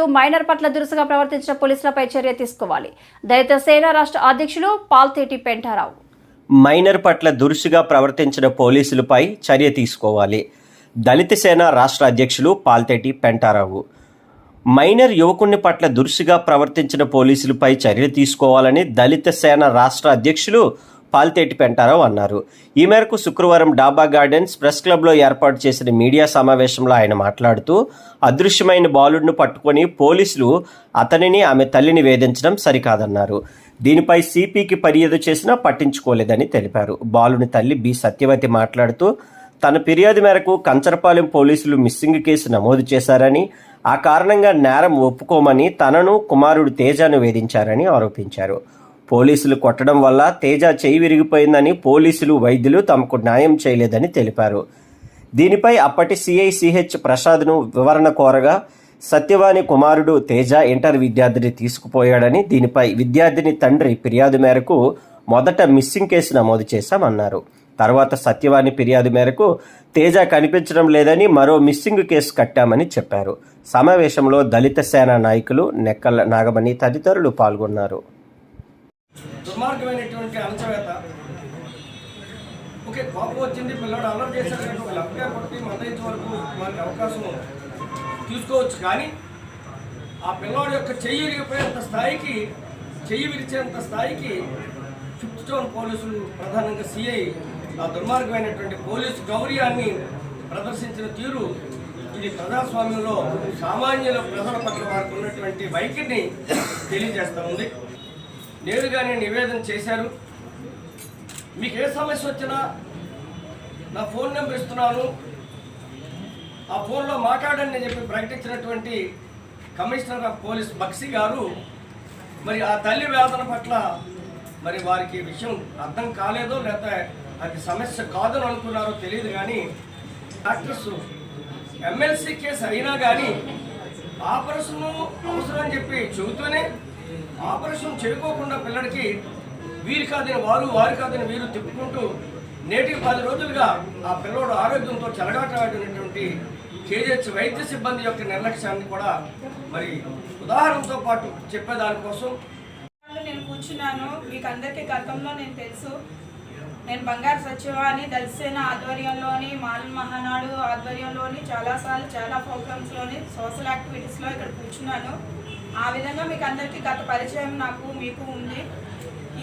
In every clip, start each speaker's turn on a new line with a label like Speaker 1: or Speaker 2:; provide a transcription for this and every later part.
Speaker 1: మాట్లాడుతూ మైనర్ పట్ల దురుసుగా ప్రవర్తించిన పోలీసులపై చర్య తీసుకోవాలి. దళిత సేన రాష్ట్ర అధ్యక్షులు పాల్తేటి పెంటారావు.
Speaker 2: మైనర్ పట్ల దురుసుగా ప్రవర్తించిన పోలీసులపై చర్య తీసుకోవాలి. దళిత సేన రాష్ట్ర అధ్యక్షులు పాల్తేటి పెంటారావు. మైనర్ యువకుని పట్ల దురుసుగా ప్రవర్తించిన పోలీసులపై చర్య తీసుకోవాలని దళిత సేన రాష్ట్ర అధ్యక్షులు పాల్తేటి పెంటారావు అన్నారు. ఈ మేరకు శుక్రవారం డాబా గార్డెన్స్ ప్రెస్ క్లబ్లో ఏర్పాటు చేసిన మీడియా సమావేశంలో ఆయన మాట్లాడుతూ అదృశ్యమైన బాలుడిని పట్టుకొని పోలీసులు అతనిని ఆమె తల్లిని వేధించడం సరికాదన్నారు. దీనిపై సిపికి ఫిర్యాదు చేసినా పట్టించుకోలేదని తెలిపారు. బాలుని తల్లి బి. సత్యవతి మాట్లాడుతూ తన ఫిర్యాదు మేరకు కంచరపాలెం పోలీసులు మిస్సింగ్ కేసు నమోదు చేశారని ఆ కారణంగా నేరం ఒప్పుకోమని తనను కుమారుడు తేజను వేధించారని ఆరోపించారు. పోలీసులు కొట్టడం వల్ల తేజ చేయి విరిగిపోయిందని పోలీసులు వైద్యులు తమకు న్యాయం చేయలేదని తెలిపారు. దీనిపై అప్పటి సిఐ సిహెచ్ ప్రసాద్ను వివరణ కోరగా సత్యవాణి కుమారుడు తేజ ఇంటర్ విద్యార్థిని తీసుకుపోయాడని దీనిపై విద్యార్థిని తండ్రి ఫిర్యాదు మేరకు మొదట మిస్సింగ్ కేసు నమోదు చేశామన్నారు. తర్వాత సత్యవాణి ఫిర్యాదు మేరకు తేజ కనిపించడం లేదని మరో మిస్సింగ్ కేసు కట్టామని చెప్పారు. సమావేశంలో దళిత సేన నాయకులు నెక్కల నాగమణి తదితరులు పాల్గొన్నారు.
Speaker 3: దుర్మార్గమైనటువంటి అణచవేత ఓకే కోపం వచ్చింది పిల్లడు అలర్ట్ చేశాడు కనుక ఒక లెక్కగా కొట్టి మందయించే వరకు మనకి అవకాశం తీసుకోవచ్చు కానీ ఆ పిల్లవాడి యొక్క చెయ్యి విరిగిపోయేంత స్థాయికి చెయ్యి విరిచేంత స్థాయికి ఫిఫ్త్ టౌన్ పోలీసులు ప్రధానంగా సిఐ ఆ దుర్మార్గమైనటువంటి పోలీసు గౌర్యాన్ని ప్రదర్శించిన తీరు ఇది ప్రజాస్వామ్యంలో సామాన్యుల ప్రజల పట్ల వారికి ఉన్నటువంటి వైఖరిని తెలియజేస్తూ ఉంది. నేరుగానే నివేదన చేశారు. మీకు ఏ సమస్య వచ్చినా నా ఫోన్ నెంబర్ ఇస్తున్నాను. ఆ ఫోన్లో మాట్లాడండి అని చెప్పి ప్రకటించినటువంటి కమిషనర్ ఆఫ్ పోలీస్ బక్సీ గారు మరి ఆ తల్లి వేదన పట్ల మరి వారికి విషయం అర్థం కాలేదో లేకపోతే అది సమస్య కాదని అనుకున్నారో తెలియదు కానీ డాక్టర్స్ ఎమ్మెల్సీ కేసు అయినా కానీ ఆపరేషన్ అవసరం అని చెప్పి చెబుతూనే ఆపరేషన్ చేయకోకుండా పిల్లడికి వీరు కాదని వారు వారు కాదని వీరు తిప్పుకుంటూ నేటికి పది రోజులుగా ఆ పిల్లోడు ఆరోగ్యంతో చెలగాటమైనటువంటి కేజీహెచ్ వైద్య సిబ్బంది యొక్క నిర్లక్ష్యాన్ని కూడా మరి ఉదాహరణతో పాటు చెప్పేదానికోసం.
Speaker 4: నేను కూర్చున్నాను. మీకు అందరికీ గతంలో నేను తెలుసు. నేను బంగారు సచివాని దళసేన ఆధ్వర్యంలోని మాల్ మహానాడు ఆధ్వర్యంలోని చాలాసార్లు చాలా ప్రోగ్రామ్స్లోని సోషల్ యాక్టివిటీస్లో ఇక్కడ కూర్చున్నాను. ఆ విధంగా మీకు అందరికీ గత పరిచయం నాకు మీకు ఉంది.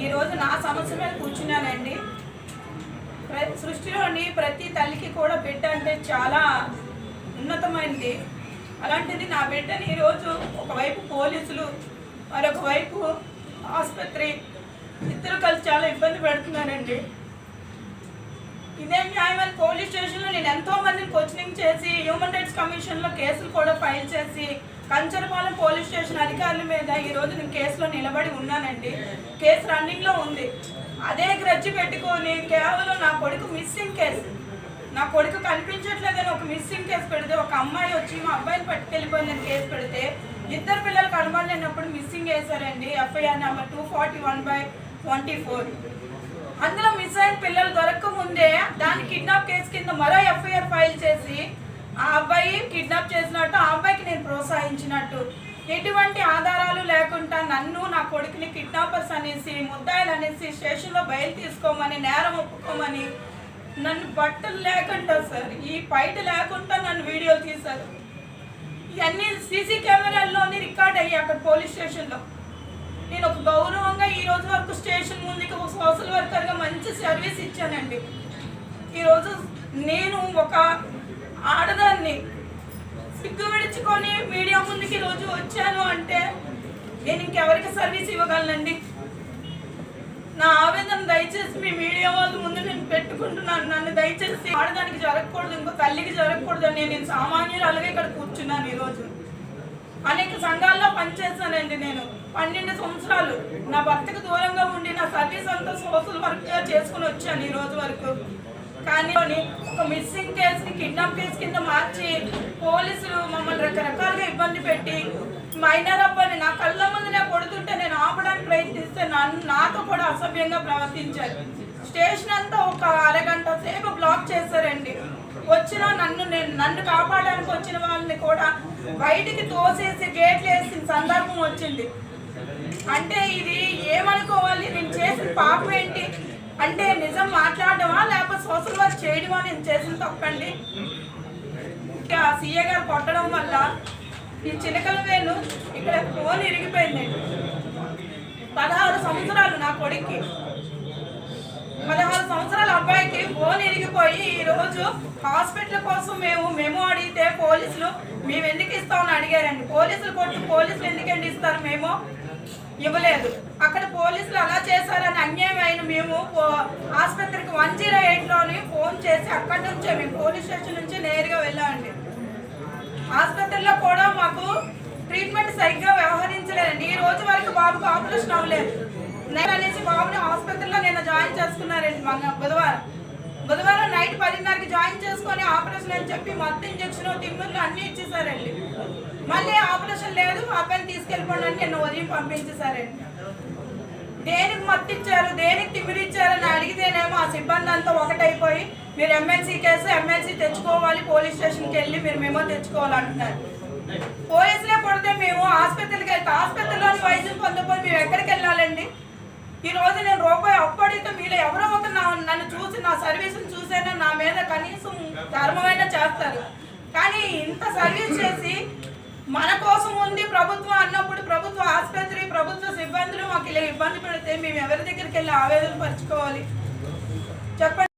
Speaker 4: ఈరోజు నా సమస్య మీద కూర్చున్నానండి. ప్ర- సృష్టిలోని ప్రతి తల్లికి కూడా బిడ్డ అంటే చాలా ఉన్నతమైనది. అలాంటిది నా బిడ్డని ఈరోజు ఒకవైపు పోలీసులు మరొక వైపు ఆసుపత్రి ఇద్దరు కలిసి చాలా ఇబ్బంది పెడుతున్నానండి ఇదే న్యాయమని పోలీస్ స్టేషన్లో నేను ఎంతో మందిని కోచింగ్ చేసి హ్యూమన్ రైట్స్ కమిషన్లో కేసులు కూడా ఫైల్ చేసి కంచరపాలెం పోలీస్ స్టేషన్ అధికారుల మీద ఈ రోజు నేను కేసులో నిలబడి ఉన్నానండి. కేసు రన్నింగ్లో ఉంది. అదే గ్రజ్జి పెట్టుకొని కేవలం నా కొడుకు మిస్సింగ్ కేసు నా కొడుకు కనిపించట్లేదని ఒక మిస్సింగ్ కేసు పెడితే ఒక అమ్మాయి వచ్చి మా అబ్బాయిని పట్టుకెళ్ళిపోయిందని కేసు పెడితే ఇద్దరు పిల్లలు కనబడలేనప్పుడు మిస్సింగ్ వేశారండి. FIR number two forty one by twenty four అందులో మిస్ అయిన పిల్లలు దొరక్క ముందే దాన్ని కిడ్నాప్ కేసు కింద మరో ఎఫ్ఐఆర్ ఫైల్ చేసి ఆ అబ్బాయి కిడ్నాప్ చేసినట్టు ఆ అబ్బాయికి నేను ప్రోత్సహించినట్టు. ఎటువంటి ఆధారాలు లేకుండా నన్ను నా కొడుకుని కిడ్నాపర్స్ అనేసి ముద్దాయిలు అనేసి స్టేషన్లో బయలు తీసుకోమని నేరం ఒప్పుకోమని నన్ను బట్టలు లేకుండా సార్ ఈ బయట లేకుండా నన్ను వీడియోలు తీశారు. ఇవన్నీ సీసీ కెమెరాల్లోని రికార్డ్ అయ్యాయి అక్కడ పోలీస్ స్టేషన్లో. నేను ఒక గౌరవంగా ఈ రోజు వరకు స్టేషన్ ముందుకి ఒక సోషల్ వర్కర్గా మంచి సర్వీస్ ఇచ్చానండి. ఈరోజు నేను ఒక ఆడదాన్ని సిగ్గు విడుచుకొని మీడియా ముందుకి రోజు వచ్చాను అంటే నేను ఇంకెవరికి సర్వీస్ ఇవ్వగలనండి? నా ఆవేదన దయచేసి మీ మీడియా వాళ్ళ ముందు నేను పెట్టుకుంటున్నాను. నన్ను దయచేసి ఆడదానికి జరగకూడదు ఇంకో తల్లికి జరగకూడదు నేను సామాన్యులు అలాగే ఇక్కడ కూర్చున్నాను ఈరోజు అనేక సంఘాల్లో పనిచేశానండి నేను. పన్నెండు సంవత్సరాలు నా భర్తకు దూరంగా ఉండి నా సర్వీస్ అంతా సోషల్ వర్క్ చేసుకుని వచ్చాను ఈ రోజు వరకు. కానీ ఒక మిస్సింగ్ కేసుని కిడ్నాప్ కేసు కింద మార్చి పోలీసులు మమ్మల్ని రకరకాలుగా ఇబ్బంది పెట్టి మైనర్ అబ్బాయిని నా కళ్ళ ముందు నేను కొడుతుంటే నేను ఆపడానికి ప్రయత్నిస్తే నన్ను నాతో కూడా అసభ్యంగా ప్రవర్తించారు. స్టేషన్ అంతా ఒక అరగంట సేపు బ్లాక్ చేశారండి. వచ్చిన నన్ను నేను నన్ను కాపాడడానికి వచ్చిన వాళ్ళని కూడా బయటికి తోసేసి గేట్లు వేసిన సందర్భం వచ్చింది. అంటే ఇది ఏమనుకోవాలి? నేను చేసిన పాపం ఏంటి? అంటే నిజం మాట్లాడడమా? లేకపోతే సోషల్ వర్క్ చేయడమా? నేను చేసిన తప్పండి. ఇంకా సీఏ గారు కొట్టడం వల్ల ఈ చిలకల వేలు ఇక్కడ ఫోన్ ఇరిగిపోయిందండి పదహారు సంవత్సరాలు నా కొడుక్కి. పదహారు సంవత్సరాల అబ్బాయికి ఫోన్ ఇరిగిపోయింది. ఈరోజు రోజు హాస్పిటల్ కోసం మేము మేము అడిగితే పోలీసులు మేము ఎందుకు ఇస్తామని అడిగారండి. పోలీసులు కొట్టు పోలీసులు ఎందుకండి ఇస్తారు? మేము ఇవ్వలేదు. అక్కడ పోలీసులు అలా చేశారని అన్యాయం అయిన మేము ఆసుపత్రికి వన్ జీరో ఎయిట్లోని ఫోన్ చేసి అక్కడి నుంచే మేము పోలీస్ స్టేషన్ నుంచి నేరుగా వెళ్ళామండి. ఆసుపత్రిలో కూడా మాకు ట్రీట్మెంట్ సరిగ్గా వ్యవహరించలేదండి. ఈ రోజు వరకు బాబుకు ఆపరేషన్ అవ్వలేదు. నేను అనేసి బాబుని ఆసుపత్రిలో నేను జాయిన్ చేసుకున్నారండి మన బుధవారం. బుధవారం నైట్ పదిన్నరకి జాయిన్ చేసుకొని ఆపరేషన్ అని చెప్పి మొత్తం ఇంజక్షన్ తిమ్మిర్లు అన్నీ ఇచ్చేసారండి మళ్ళీ ఆపరేషన్ లేదు మా అబ్బాయిని తీసుకెళ్ళిపోండి అని నిన్న ఉదయం పంపించేశారండి. దేనికి మత్తు ఇచ్చారు దేనికి తిమ్మిడి ఇచ్చారని అడిగితేనేమో ఆ సిబ్బంది అంతా ఒకటైపోయి మీరు ఎమ్మెల్సీ కేసు ఎమ్మెల్సీ తెచ్చుకోవాలి పోలీస్ స్టేషన్కి వెళ్ళి మీరు మేమో తెచ్చుకోవాలంటున్నారు. పోలీసులే పడితే మేము ఆసుపత్రికి వెళ్తే ఆసుపత్రిలోని వైద్యం పొందకపోతే మేము ఎక్కడికి వెళ్ళాలండి? ఈ రోజు నేను రూపాయి అప్పడితే మీలో ఎవరో ఒక నన్ను చూసి నా సర్వీస్ని చూసైనా? నా మీద కనీసం ధర్మమైనా చేస్తారు. కానీ ఇంత సర్వీస్ చేసి మన కోసం ఉంది ప్రభుత్వం అన్నప్పుడు ప్రభుత్వ ఆసుపత్రి ప్రభుత్వ సిబ్బందులు మాకు ఇలా ఇబ్బంది పెడితే మేము ఎవరి దగ్గరికి వెళ్ళి ఆవేదన పరుచుకోవాలి? చెప్పండి.